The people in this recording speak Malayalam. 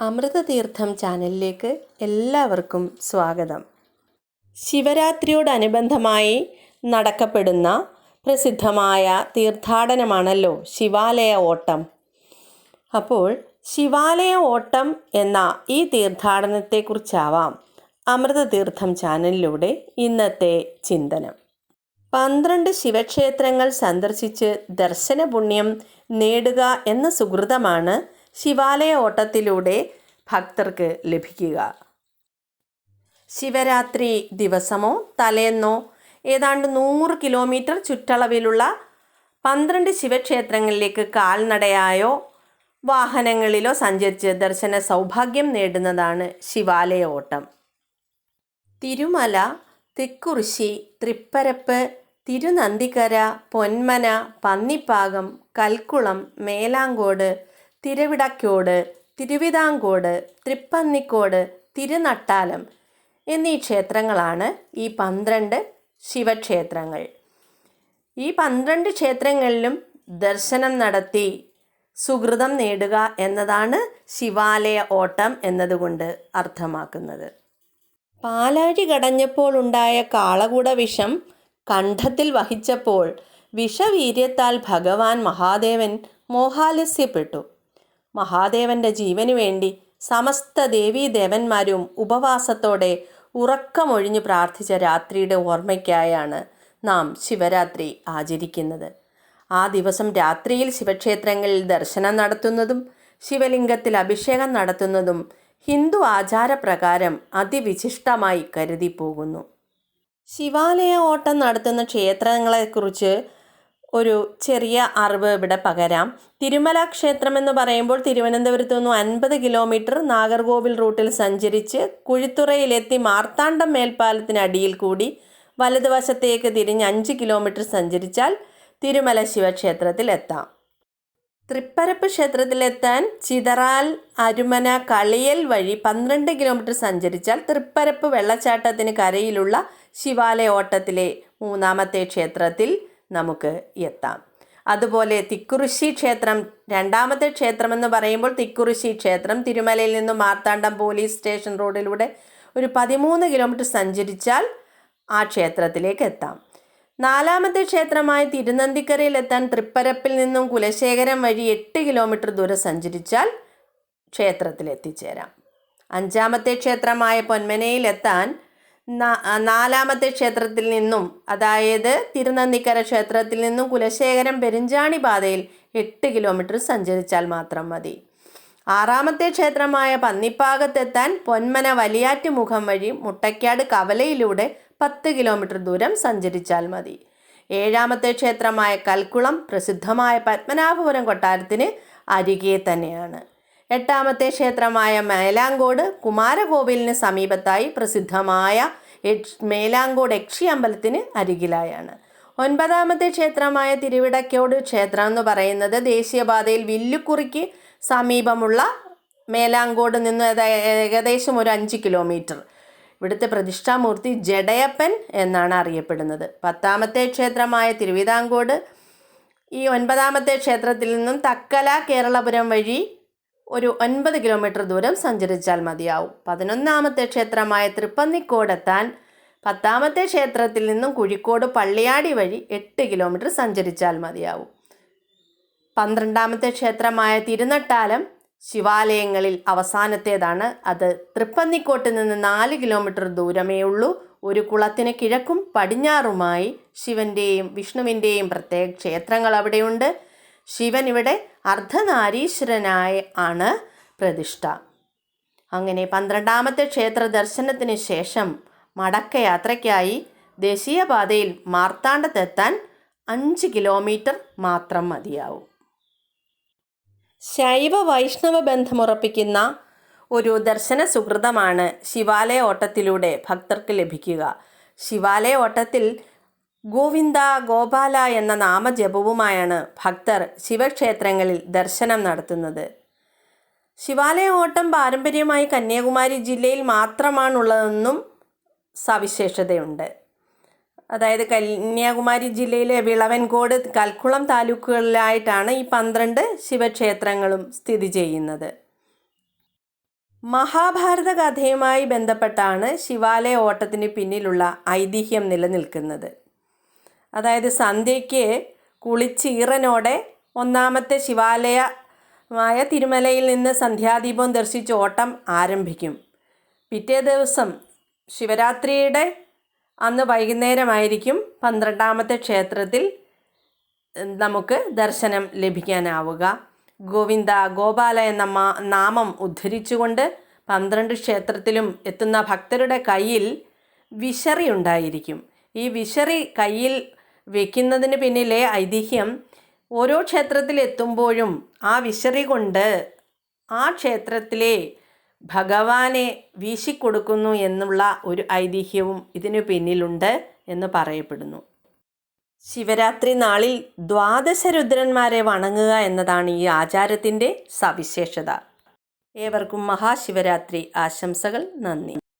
അമൃതതീർത്ഥം ചാനലിലേക്ക് എല്ലാവർക്കും സ്വാഗതം. ശിവരാത്രിയോടനുബന്ധമായി നടക്കപ്പെടുന്ന പ്രസിദ്ധമായ തീർത്ഥാടനമാണല്ലോ ശിവാലയ ഓട്ടം. അപ്പോൾ ശിവാലയ ഓട്ടം എന്ന ഈ തീർത്ഥാടനത്തെക്കുറിച്ചാവാം അമൃതതീർത്ഥം ചാനലിലൂടെ ഇന്നത്തെ ചിന്തനം. പന്ത്രണ്ട് ശിവക്ഷേത്രങ്ങൾ സന്ദർശിച്ച് ദർശന പുണ്യം നേടുക എന്ന സുഹൃതമാണ് ശിവാലയ ഓട്ടത്തിലൂടെ ഭക്തർക്ക് ലഭിക്കുക. ശിവരാത്രി ദിവസമോ തലേന്നോ ഏതാണ്ട് നൂറ് കിലോമീറ്റർ ചുറ്റളവിലുള്ള പന്ത്രണ്ട് ശിവക്ഷേത്രങ്ങളിലേക്ക് കാൽനടയായോ വാഹനങ്ങളിലോ സഞ്ചരിച്ച് ദർശന സൗഭാഗ്യം നേടുന്നതാണ് ശിവാലയ ഓട്ടം തിരുമല തെക്കുറിശി തൃപ്പരപ്പ് തിരുനന്ദിക്കര പൊന്മന പന്നിപ്പാകം കൽക്കുളം മേലാങ്കോട് തിരുവിടക്കോട് തിരുവിതാംകോട് തൃപ്പന്നിക്കോട് തിരുനട്ടാലം എന്നീ ക്ഷേത്രങ്ങളാണ് ഈ പന്ത്രണ്ട് ശിവക്ഷേത്രങ്ങൾ. ഈ പന്ത്രണ്ട് ക്ഷേത്രങ്ങളിലും ദർശനം നടത്തി സുഹൃതം നേടുക എന്നതാണ് ശിവാലയ ഓട്ടം എന്നതുകൊണ്ട് അർത്ഥമാക്കുന്നത്. പാലാഴി കടഞ്ഞപ്പോൾ ഉണ്ടായ കാളകൂട വിഷം കണ്ഠത്തിൽ വഹിച്ചപ്പോൾ വിഷവീര്യത്താൽ ഭഗവാൻ മഹാദേവൻ മോഹാലസ്യപ്പെട്ടു. മഹാദേവന്റെ ജീവനു വേണ്ടി സമസ്ത ദേവീദേവന്മാരും ഉപവാസത്തോടെ ഉറക്കമൊഴിഞ്ഞു പ്രാർത്ഥിച്ച രാത്രിയുടെ ഓർമ്മയ്ക്കായാണ് നാം ശിവരാത്രി ആചരിക്കുന്നത്. ആ ദിവസം രാത്രിയിൽ ശിവക്ഷേത്രങ്ങളിൽ ദർശനം നടത്തുന്നതും ശിവലിംഗത്തിൽ അഭിഷേകം നടത്തുന്നതും ഹിന്ദു ആചാരപ്രകാരം അതിവിശിഷ്ടമായി കരുതിപ്പോകുന്നു. ശിവാലയ ഓട്ടം നടത്തുന്ന ക്ഷേത്രങ്ങളെക്കുറിച്ച് ഒരു ചെറിയ അറിവ് ഇവിടെ പകരാം. തിരുമല ക്ഷേത്രം എന്ന് പറയുമ്പോൾ തിരുവനന്തപുരത്ത് നിന്നും അൻപത് കിലോമീറ്റർ നാഗർകോവിൽ റൂട്ടിൽ സഞ്ചരിച്ച് കുഴിത്തുറയിലെത്തി മാർത്താണ്ഡം മേൽപ്പാലത്തിനടിയിൽ കൂടി വലതുവശത്തേക്ക് തിരിഞ്ഞ് അഞ്ച് കിലോമീറ്റർ സഞ്ചരിച്ചാൽ തിരുമല ശിവക്ഷേത്രത്തിൽ എത്താം. തൃപ്പരപ്പ് ക്ഷേത്രത്തിലെത്താൻ ചിതറാൽ അരുമന കളിയൽ വഴി പന്ത്രണ്ട് കിലോമീറ്റർ സഞ്ചരിച്ചാൽ തൃപ്പരപ്പ് വെള്ളച്ചാട്ടത്തിന് കരയിലുള്ള ശിവാലയ ഓട്ടത്തിലെ മൂന്നാമത്തെ ക്ഷേത്രത്തിൽ നമുക്ക് എത്താം. അതുപോലെ തിക്കുറിശി ക്ഷേത്രം രണ്ടാമത്തെ ക്ഷേത്രം എന്ന് പറയുമ്പോൾ തിക്കുറിശി ക്ഷേത്രം തിരുമലയിൽ നിന്നും മാർത്താണ്ഡം പോലീസ് സ്റ്റേഷൻ റോഡിലൂടെ ഒരു പതിമൂന്ന് കിലോമീറ്റർ സഞ്ചരിച്ചാൽ ആ ക്ഷേത്രത്തിലേക്ക് എത്താം. നാലാമത്തെ ക്ഷേത്രമായ തിരുനന്ദിക്കരയിലെത്താൻ തൃപ്പരപ്പിൽ നിന്നും കുലശേഖരം വഴി എട്ട് കിലോമീറ്റർ ദൂരം സഞ്ചരിച്ചാൽ ക്ഷേത്രത്തിൽ എത്തിച്ചേരാം. അഞ്ചാമത്തെ ക്ഷേത്രമായ പൊന്മനയിലെത്താൻ നാലാമത്തെ ക്ഷേത്രത്തിൽ നിന്നും അതായത് തിരുനന്ദിക്കര ക്ഷേത്രത്തിൽ നിന്നും കുലശേഖരം പെരിഞ്ചാണി പാതയിൽ എട്ട് കിലോമീറ്റർ സഞ്ചരിച്ചാൽ മാത്രം മതി. ആറാമത്തെ ക്ഷേത്രമായ പന്നിപ്പാകത്തെത്താൻ പൊന്മന വലിയാറ്റ് മുഖം വഴി മുട്ടയ്ക്കാട് കവലയിലൂടെ പത്ത് കിലോമീറ്റർ ദൂരം സഞ്ചരിച്ചാൽ മതി. ഏഴാമത്തെ ക്ഷേത്രമായ കൽക്കുളം പ്രസിദ്ധമായ പത്മനാഭപുരം കൊട്ടാരത്തിന് അരികെ തന്നെയാണ്. എട്ടാമത്തെ ക്ഷേത്രമായ മേലാങ്കോട് കുമാരകോവിലിന് സമീപത്തായി പ്രസിദ്ധമായ മേലാങ്കോട് യക്ഷി അമ്പലത്തിന് അരികിലായാണ്. ഒൻപതാമത്തെ ക്ഷേത്രമായ തിരുവിടക്കോട് ക്ഷേത്രം എന്ന് പറയുന്നത് ദേശീയപാതയിൽ വില്ലുക്കുറിക്ക് സമീപമുള്ള മേലാങ്കോട് നിന്ന് ഏകദേശം ഒരു അഞ്ച് കിലോമീറ്റർ. ഇവിടുത്തെ പ്രതിഷ്ഠാമൂർത്തി ജഡയപ്പൻ എന്നാണ് അറിയപ്പെടുന്നത്. പത്താമത്തെ ക്ഷേത്രമായ തിരുവിതാംകോട് ഈ ഒൻപതാമത്തെ ക്ഷേത്രത്തിൽ നിന്നും തക്കല കേരളപുരം വഴി ഒരു ഒൻപത് കിലോമീറ്റർ ദൂരം സഞ്ചരിച്ചാൽ മതിയാവും. പതിനൊന്നാമത്തെ ക്ഷേത്രമായ തൃപ്പന്നിക്കോടെത്താൻ പത്താമത്തെ ക്ഷേത്രത്തിൽ നിന്നും കുഴിക്കോട് പള്ളിയാടി വഴി എട്ട് കിലോമീറ്റർ സഞ്ചരിച്ചാൽ മതിയാവും. പന്ത്രണ്ടാമത്തെ ക്ഷേത്രമായ തിരുനട്ടാലം ശിവാലയങ്ങളിൽ അവസാനത്തേതാണ്. അത് തൃപ്പന്നിക്കോട്ട് നിന്ന് നാല് കിലോമീറ്റർ ദൂരമേ ഉള്ളൂ. ഒരു കുളത്തിന് കിഴക്കും പടിഞ്ഞാറുമായി ശിവന്റെയും വിഷ്ണുവിന്റെയും പ്രത്യേക ക്ഷേത്രങ്ങൾ അവിടെയുണ്ട്. ശിവൻ ഇവിടെ അർദ്ധനാരീശ്വരനായ ആണ് പ്രതിഷ്ഠ. അങ്ങനെ പന്ത്രണ്ടാമത്തെ ക്ഷേത്ര ദർശനത്തിന് ശേഷം മടക്കയാത്രയ്ക്കായി ദേശീയപാതയിൽ മാർത്താണ്ഡത്തെത്താൻ അഞ്ച് കിലോമീറ്റർ മാത്രം മതിയാവും. ശൈവ വൈഷ്ണവ ബന്ധമുറപ്പിക്കുന്ന ഒരു ദർശന സുഹൃതമാണ് ശിവാലയ ഓട്ടത്തിലൂടെ ഭക്തർക്ക് ലഭിക്കുക. ശിവാലയ ഓട്ടത്തിൽ ഗോവിന്ദ ഗോപാല എന്ന നാമജപവുമായാണ് ഭക്തർ ശിവക്ഷേത്രങ്ങളിൽ ദർശനം നടത്തുന്നത്. ശിവാലയ ഓട്ടം പാരമ്പര്യമായി കന്യാകുമാരി ജില്ലയിൽ മാത്രമാണുള്ളതെന്നും സവിശേഷതയുണ്ട്. അതായത് കന്യാകുമാരി ജില്ലയിലെ വിളവൻകോട് കൽക്കുളം താലൂക്കുകളിലായിട്ടാണ് ഈ പന്ത്രണ്ട് ശിവക്ഷേത്രങ്ങളും സ്ഥിതി ചെയ്യുന്നത്. മഹാഭാരത കഥയുമായി ബന്ധപ്പെട്ടാണ് ശിവാലയ ഓട്ടത്തിന് പിന്നിലുള്ള ഐതിഹ്യം നിലനിൽക്കുന്നത്. അതായത് സന്ധ്യയ്ക്ക് കുളിച്ചീറനോടെ ഒന്നാമത്തെ ശിവാലയമായ തിരുമലയിൽ നിന്ന് സന്ധ്യാദീപം ദർശിച്ച് ഓട്ടം ആരംഭിക്കും. പിറ്റേ ദിവസം ശിവരാത്രിയുടെ അന്ന് വൈകുന്നേരമായിരിക്കും പന്ത്രണ്ടാമത്തെ ക്ഷേത്രത്തിൽ നമുക്ക് ദർശനം ലഭിക്കാനാവുക. ഗോവിന്ദ ഗോപാല എന്ന നാമം ഉദ്ധരിച്ചുകൊണ്ട് പന്ത്രണ്ട് ക്ഷേത്രത്തിലും എത്തുന്ന ഭക്തരുടെ കയ്യിൽ വിശറി ഉണ്ടായിരിക്കും. ഈ വിശറി കയ്യിൽ വെക്കുന്നതിന് പിന്നിലെ ഐതിഹ്യം ഓരോ ക്ഷേത്രത്തിലെത്തുമ്പോഴും ആ വിശറി കൊണ്ട് ആ ക്ഷേത്രത്തിലെ ഭഗവാനെ വീശിക്കൊടുക്കുന്നു എന്നുള്ള ഒരു ഐതിഹ്യവും ഇതിനു പിന്നിലുണ്ട് എന്ന് പറയപ്പെടുന്നു. ശിവരാത്രി നാളിൽ ദ്വാദശ രുദ്രന്മാരെ വണങ്ങുക എന്നതാണ് ഈ ആചാരത്തിന്റെ സവിശേഷത. ഏവർക്കും മഹാശിവരാത്രി ആശംസകൾ. നന്ദി.